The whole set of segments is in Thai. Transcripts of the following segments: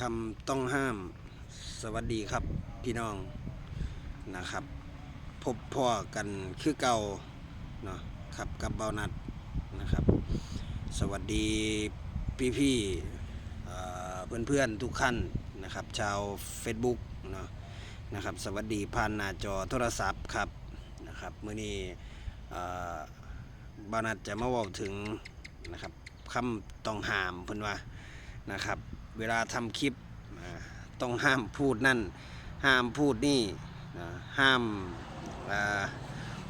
คำต้องห้าม สวัสดีครับพี่น้องนะครับ พบพ่อกันคือเก่าเนาะครับกับเบานัดนะครับ สวัสดีพี่พี่เพื่อนเพื่อนทุกท่านนะครับ ชาว Facebook เนาะนะครับ สวัสดีผ่านหน้าจอโทรศัพท์ครับนะครับเมื่อนี้เบานัดจะมาว่าถึงนะครับคำต้องห้ามเพิ่นว่านะครับ เวลาทำคลิปต้องห้ามพูดนั่น ห้ามพูดนี่นะห้าม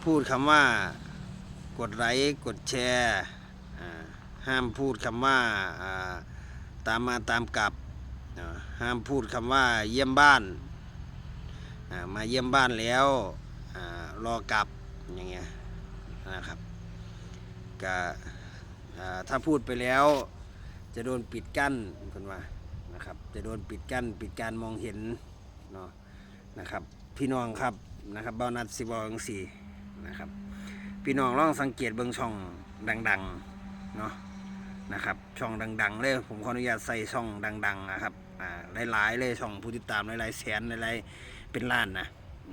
พูดคำว่ากดไลค์กดแชร์ห้ามพูดคำว่าอ่าตามมาตามกลับห้ามพูดคำว่าเยี่ยมบ้านมาเยี่ยมบ้านแล้วรอกลับอย่างเงี้ยนะครับก็ถ้าพูดไปแล้ว จะโดนปิดกั้นคนว่านะครับจะโดนปิดกั้นปิดการมองเห็นเนาะนะครับ พี่น้องครับนะครับเบ้านัดสิบองสี่นะครับ พี่น้องลองสังเกตเบื้องช่องดังๆเนาะนะครับช่องดัง ๆ เลยผมขออนุญาตใส่ช่องดัง ๆ นะครับอ่าหลายๆเลยช่องผู้ติดตามหลายๆแสนหลายๆเป็นล้านนะ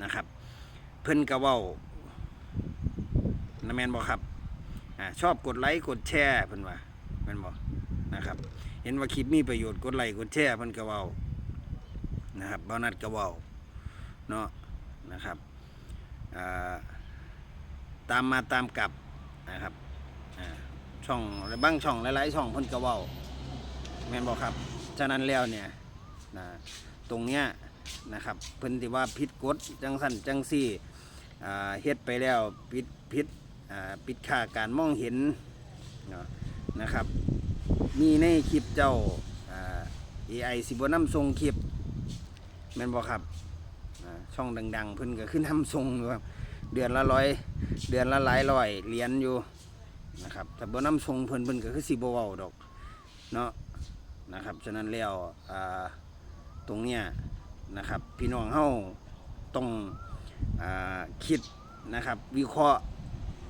นะครับ เพิ่นกระเว้านะแมนบอกครับอ่าชอบกดไลค์กดแชร์เพิ่นว่าแมนบอก นะครับ เห็นว่าคลิปมีประโยชน์กดไลค์กดแชร์เพิ่นก็เว้านะครับบ่นัดก็เว้าเนาะนะครับตามมาตามกลับนะครับช่องบางช่องหลายๆช่องเพิ่นก็เว้าแม่นบ่ครับฉะนั้นแล้วเนี่ยนะตรงเนี้ยนะครับเพิ่นที่ว่าผิดกฎจังสั่นจังซี่เฮ็ดไปแล้วผิดผิดปิดค่าการมองเห็นเนาะ นะครับ มีในคลิปเจ้าอ่า AI สิบนำทรงคลิปแม่นบ่ครับช่องดัง ๆ เพิ่นก็ขึ้นนำทรงอยู่ครับเดือนละร้อยเดือนละหลายร้อยเหรียญอยู่นะครับแต่บ่นำทรงเพิ่นเพิ่นก็คือสิบ่เว้าดอกเนาะนะครับฉะนั้นแล้วตรงเนี้ยนะครับพี่น้องเฮาต้องอคิดนะครับวิเคราะห์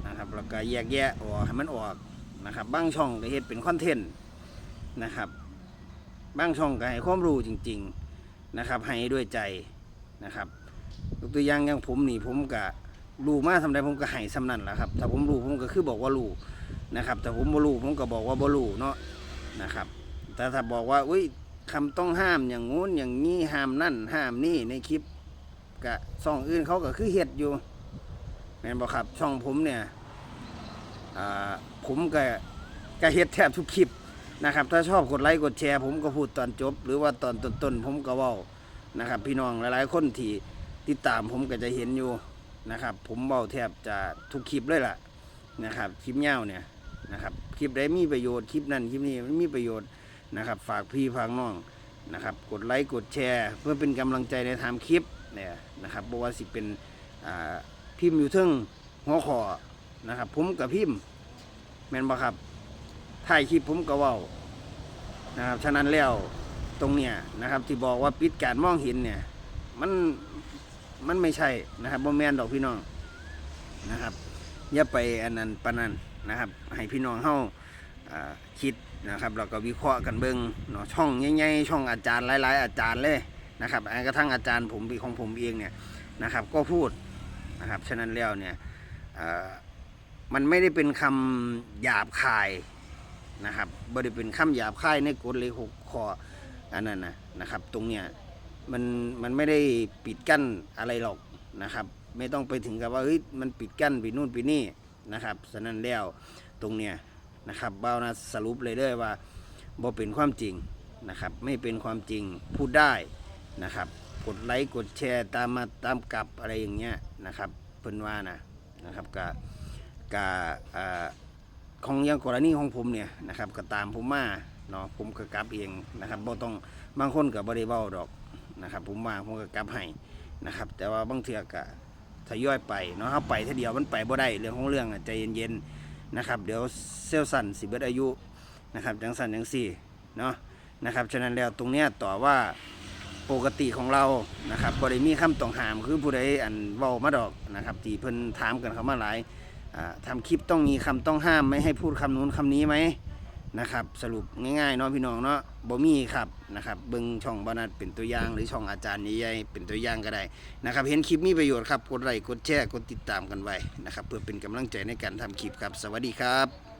นะครับแล้วก็แยกแยะออกให้มันออก นะครับบางช่องก็เฮ็ดเป็นคอนเทนต์นะครับบางช่องก็ให้ความรู้จริง ๆนะครับ ให้ด้วยใจนะครับยกตัวอย่างอย่างผมนี่ผมก็รู้มาทำไดผมก็ให้สำนั่นแหละครับถ้าผมรู้ผมก็คือบอกว่ารู้นะครับแต่ผมบ่รู้ผมก็บอกว่าบ่รู้เนาะนะครับ แต่ถ้าบอกว่าอุ้ยคำต้องห้ามอย่างงู้นอย่างนี้ห้ามนั่นห้ามนี่ในคลิปกับช่องอื่นเขาก็คือเฮ็ดอยู่แม่นบ่ครับช่องผมเนี่ย ผมก็ก็เฮ็ดแทบทุกคลิปนะครับ ถ้าชอบกดไลค์กดแชร์ ผมก็พูดตอนจบ หรือว่าตอนต้นๆผมก็ว้านะครับ พี่น้องหลายๆคนที่ติดตามผมก็จะเห็นอยู่นะครับ ผมเว้าแทบจะทุกคลิปเลยล่ะนะครับคลิปเง่าวเนี่ยนะครับคลิปใดมีประโยชน์คลิปนั้นคลิปนี้มันมีประโยชน์นะครับ ฝากพี่ฝากน้องนะครับ กดไลค์กดแชร์ เพื่อเป็นกำลังใจในทำคลิปเนี่ยนะครับบ่ว่าสิเป็นพิมพ์อยู่ทึงหัวข้อ นะครับ ผมกับพิมพ์แม่นบ่ครับถ่ายคลิปผมก็เว้านะครับ ฉะนั้นแล้วตรงเนี้ยนะครับ ที่บอกว่าปิดการมองเห็นเนี่ย มันมันไม่ใช่นะครับบ่แม่นดอกพี่น้องนะครับอย่าไปอันนั้นปนนั้นนะครับ ให้พี่น้องเฮาอ่าคิดนะครับแล้วก็วิเคราะห์กันเบิ่งเนาะช่องใหญ่ๆช่องอาจารย์หลาย ๆ อาจารย์เลยนะครับแม้กระทั่งอาจารย์ผมของผมเองเนี่ยนะครับ ก็พูดนะครับฉะนั้นแล้วเนี่ย มันไม่ได้เป็นคำหยาบคายนะครับบ่ได้เป็นคำหยาบคายในกฎเลยหกข้ออันนั้นนะนะครับ ตรงเนี้ยมันมันไม่ได้ปิดกั้นอะไรหรอกนะครับ ไม่ต้องไปถึงกับว่าเฮ้ยมันปิดกั้นไปนู่นไปนี่นะครับฉะนั้นแล้วตรงเนี้ยนะครับเบ้านะสรุปเลยเด้อว่าบ่เป็นความจริงนะครับ ไม่เป็นความจริงพูดได้นะครับ กดไลค์กดแชร์ตามมาตามกลับอะไรอย่างเงี้ยนะครับเพิ่นว่านะนะครับก็ กาอ่าของอยังกรณีของผมเนี่ยนะครับก็ตามผมมาเนาะผมก็กลับเองนะครับบ่ต้องบางคนก็บ่ได้เว้าดอกนะครับ ผมมาผมก็กลับให้นะครับ แต่ว่าบางเทื่อก็ทยอยไปเนาะเฮาไปทีเดียวมันไปบ่ได้เรื่องของเรื่องอะใจเย็นๆนะครับ เดี๋ยวเซลล์สันสิเบิดอายุนะครับจังสันจังสี่เนาะนะครับฉะนั้นแล้วตรงเนี้ยต่อว่าปกติของเรานะครับบ่ได้มีคำต้องหามคือผู้ใดอันเว้ามาดอกนะครับที่เพิ่นถามกันเข้ามาหลาย ทำทำคลิปต้องมีคำต้องห้ามไม่ให้พูดคำนู้นคำนี้ไหมนะครับ สรุปง่ายๆเนาะพี่น้องเนาะบ่มีครับนะครับเบิ้งช่องบานัดเป็นตัวอย่างหรือช่องอาจารย์ใหญ่ๆเป็นตัวอย่างก็ได้นะครับ เห็นคลิปมีประโยชน์ครับกดไลค์กดแชร์กดติดตามกันไว้นะครับ เพื่อเป็นกำลังใจในการทำคลิปครับ สวัสดีครับ